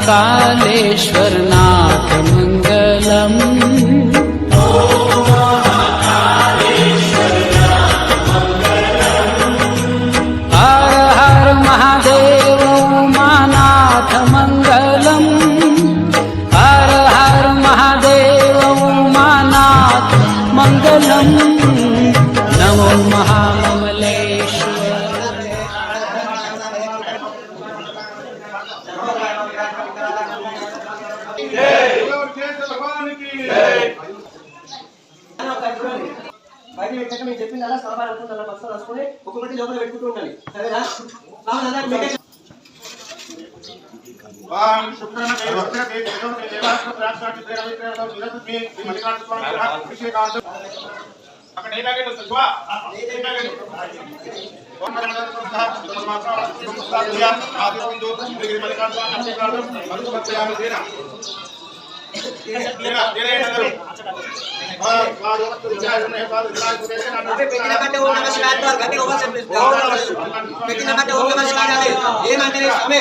महाकालेश्वरनाथमङ्गलम् हर हर महादेवो मानाथ हर हर महादेवो मानाथ मङ्गलम् नमो महा బయట పెట్టాక మీరు చెప్పింది అలా సోమవారం అనుకుంటే అలా బస్సులో రాసుకొని ఒక్కొక్కటి లోపల పెట్టుకుంటూ ఉండాలి సరేనా? అక్కడ ఏ ప్యాకెట్ వస్తుంది శివా ఏ ప్యాకెట్. ఓం పెట్టిన బట్ట ఓం నమః శివాయ అంటారు. పెట్టిన బట్ట ఓం నమః శివాయ ఏమంటే స్వామి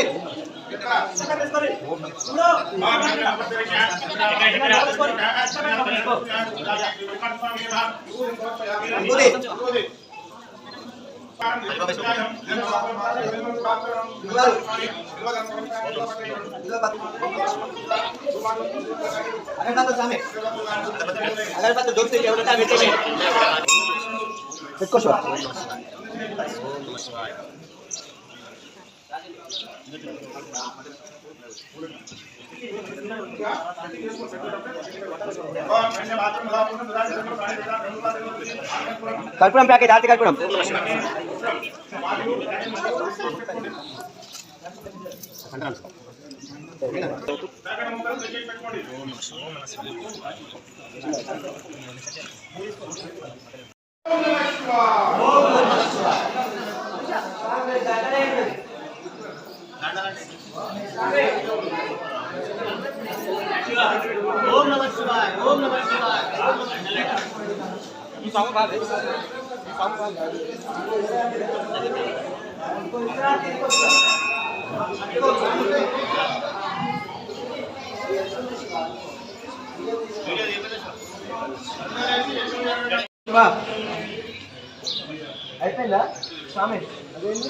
అగరబత్తులు స్వామి అగరబత్తులు దొరికితే ఎవరైనా పెట్టేసి పెట్టుకో స్వామి కర్పూరం ప్యాకెట్ ఆర్తి కర్పూరం ఓం శివాయ అయిపోయిందా? స్వామి అదేంటి?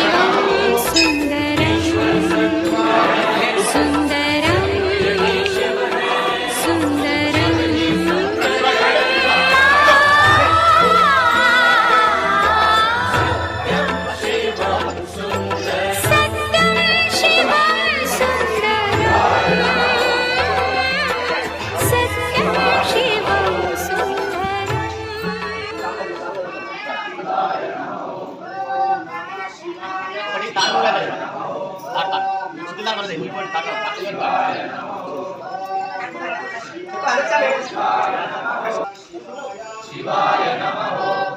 శివాయ నమ. ఓం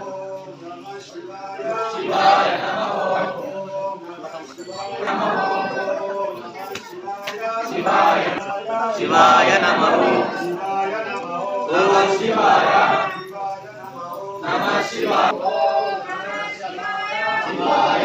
శివాయ నమ. శివాయ శివాయ నమ. శివాయ నమ శివాయ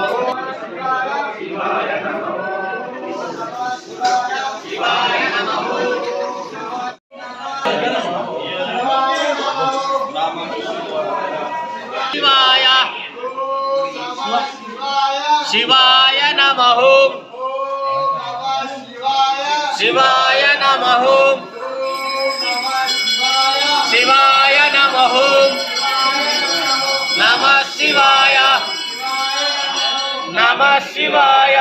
శివాయ నమ. శివాయ నమ. శివాయ నమ. నమ శివాయ. నమ శివాయ.